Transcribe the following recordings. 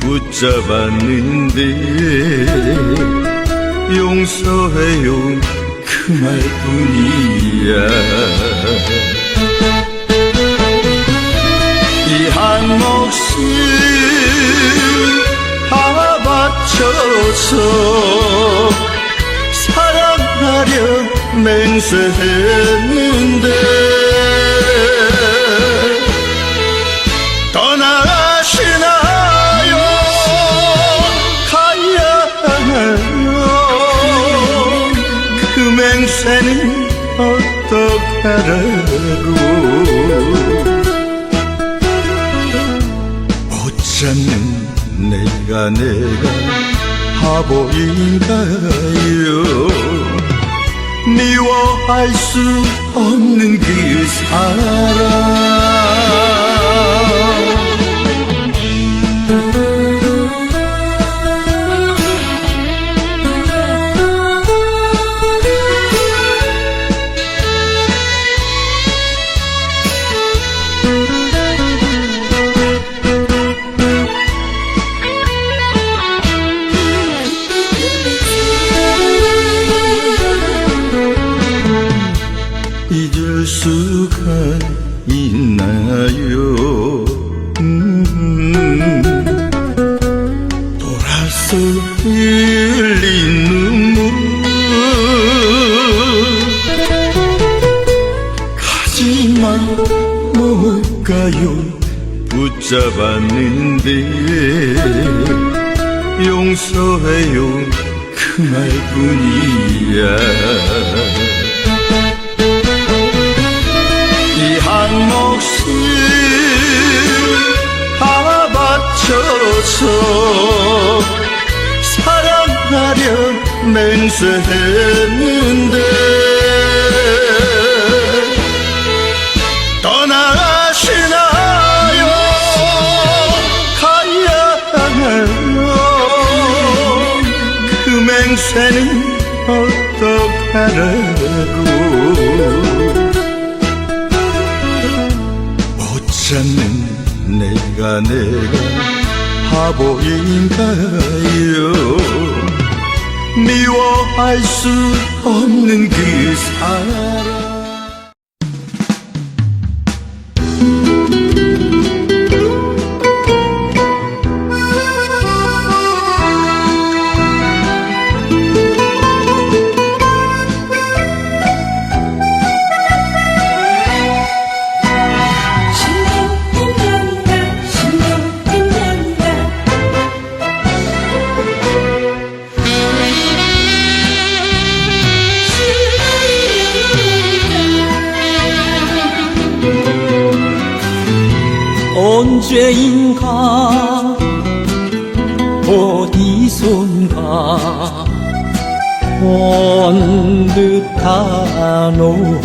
붙잡았는데 용서해요. 그 말뿐이야. 이한 몫을 다 바쳐서 사랑하려 맹세했는데 떠나 라고. 어쩌면 내가 내가 바보인가요? 미워할 수 없는 그 사람 못 가요? 붙잡았는데 용서해요. 그 말뿐이야. 이 한 몫을 다 바쳐서 사랑하려 맹세했는데 그 맹세는 어떡하라고? 어쩌면 내가 내가 바보인가요? 미워할 수 없는 그 사람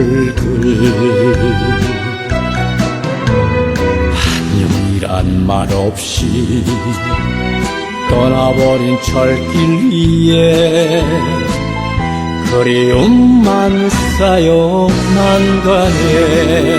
얼굴 안녕이란 말 없이 떠나버린 철길 위에 그리움만 쌓여만 가네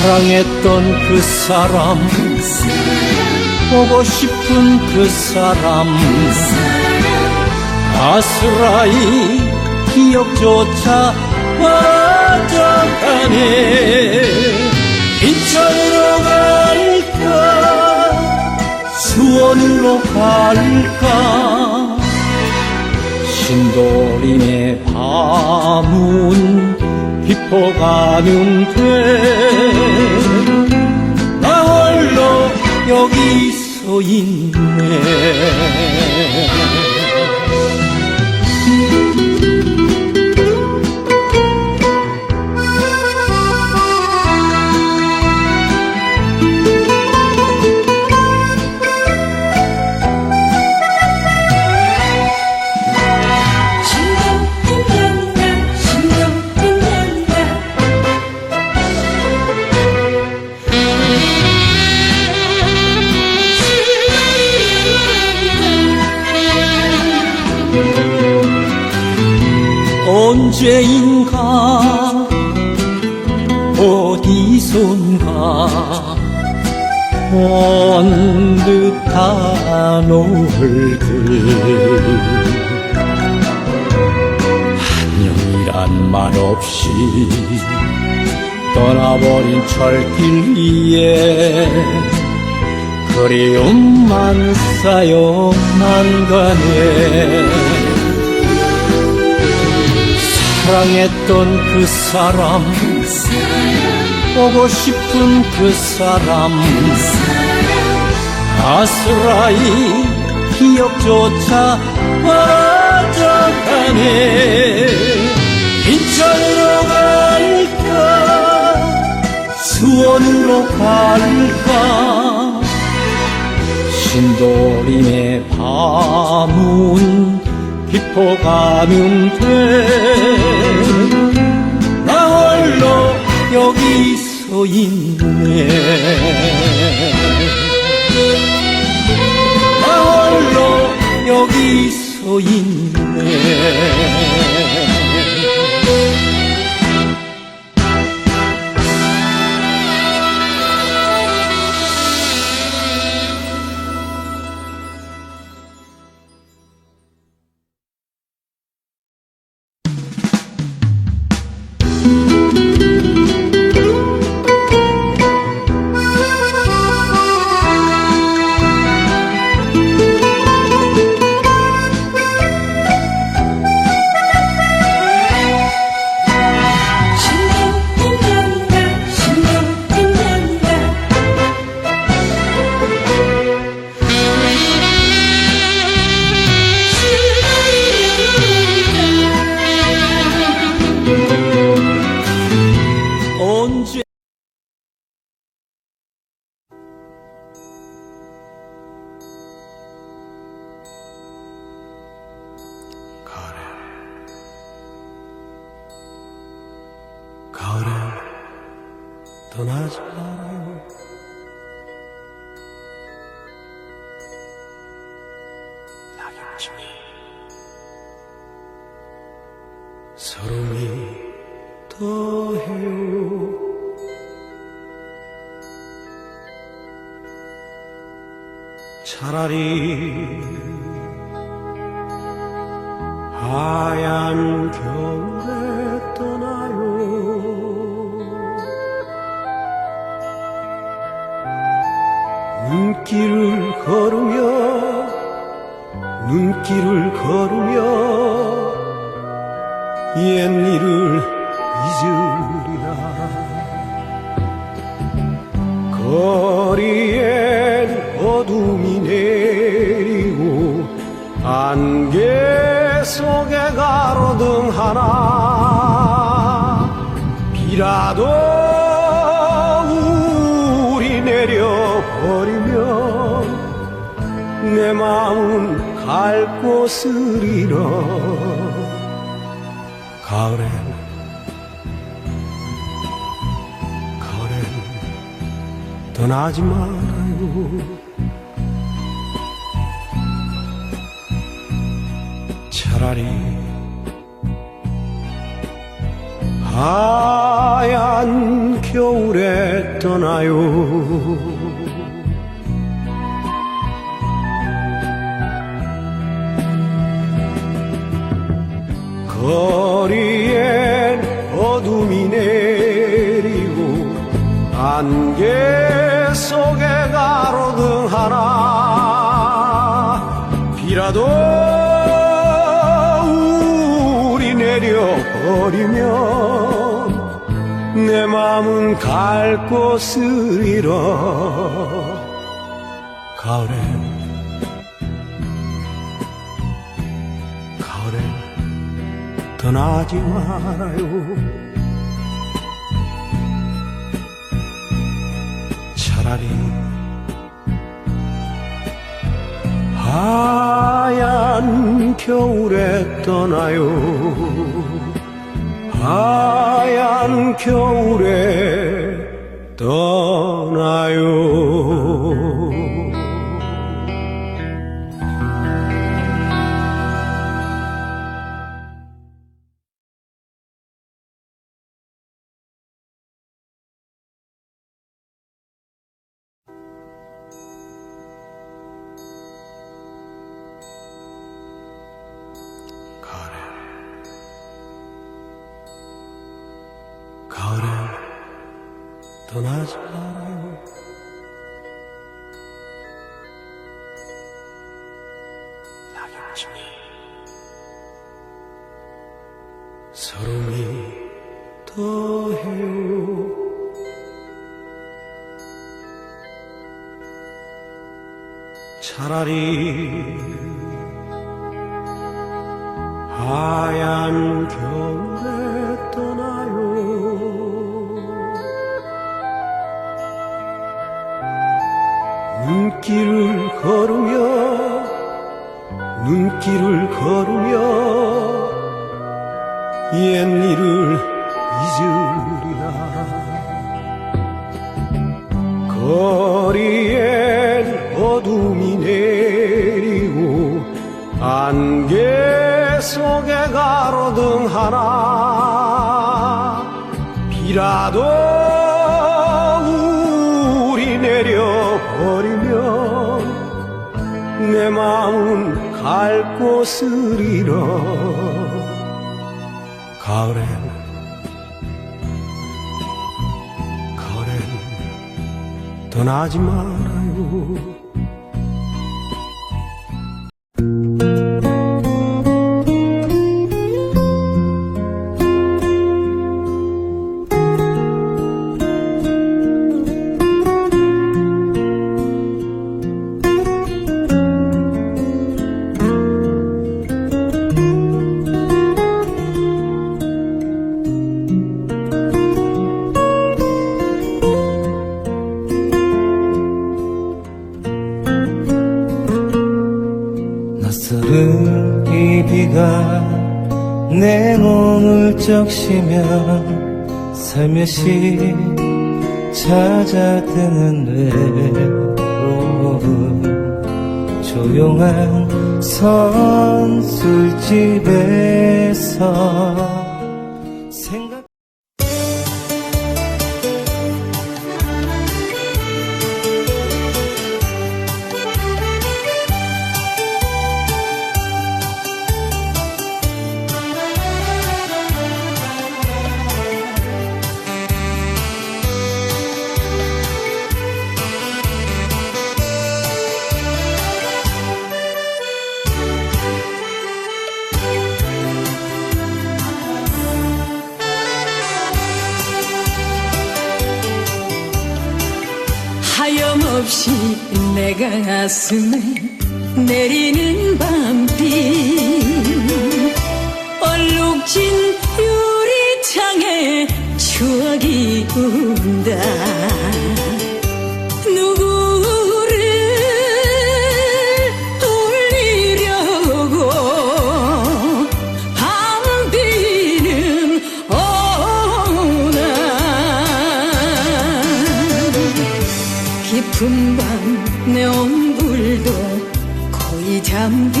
사랑했던 그 사람 보고 싶은 그 사람 아스라이 기억조차 빠져가네. 인천으로 갈까? 수원으로 갈까? 신도림의 밤은 깊어 가는 돼나 홀로 여기 서 있네 얼굴 안녕이란 말 없이 떠나버린 철길 위에 그리움만 쌓여만 가네 사랑했던 그 사람 보고 싶은 그 사람 아스라이 기억조차 빠져가네. 인천으로 갈까? 수원으로 갈까? 신도림의 밤은 깊어 가면 돼나 홀로 여기 서 있네 여기 서 있네 차라리 하얀 겨울에 떠나요. 눈길을 걸으며 눈길을 걸으며 옛일을 잊으리라. 거 안개 속에 가로등 하나 비라도 우리 내려버리면 내 마음은 갈 곳을 잃어. 가을엔 가을엔 떠나지 말아요 차라리 하얀 겨울에 떠나요. 거리엔 어둠이 내리고 안개 속에 가로등 하나. 비라도 버리면 내 마음은 갈 곳을 잃어 가을엔 가을엔 떠나지 말아요. 차라리 하얀 겨울에 떠나요 하얀 겨울에 떠나요 차라리 하얀 겨울에 떠나요. 눈길을 걸으며 눈길을 걸으며 옛일을 잊으리라. 거 안개 속에 가로등 하나 비라도 우리 내려버리면 내 마음은 갈 곳을 잃어 가을엔 가을엔 떠나지 말아요 살며시 찾아드는 외로움. 조용한 선술집에서 가슴에 내리는 밤비 얼룩진 유리창에 추억이 운다. 누구를 울리려고 밤비는 오나 깊은 거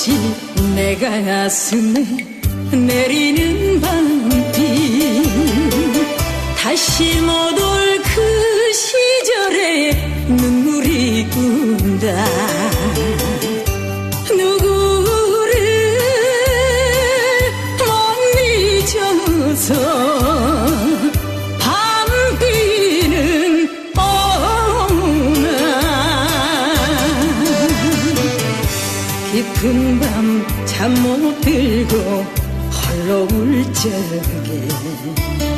없이 내 가슴에 내리는 밤비 다시 못 올 그 시절에 눈물이 운다 못 들고 홀로 울 적에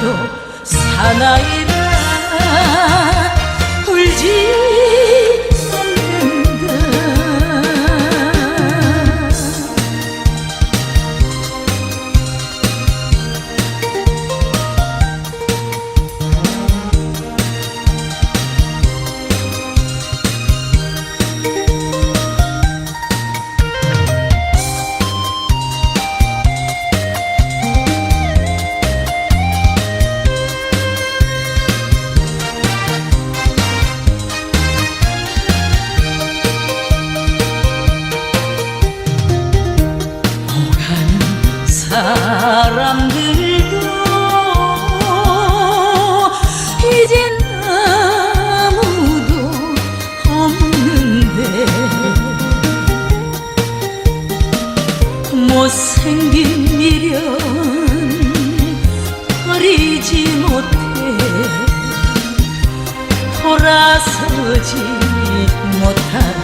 찢어져도 사나이 我他。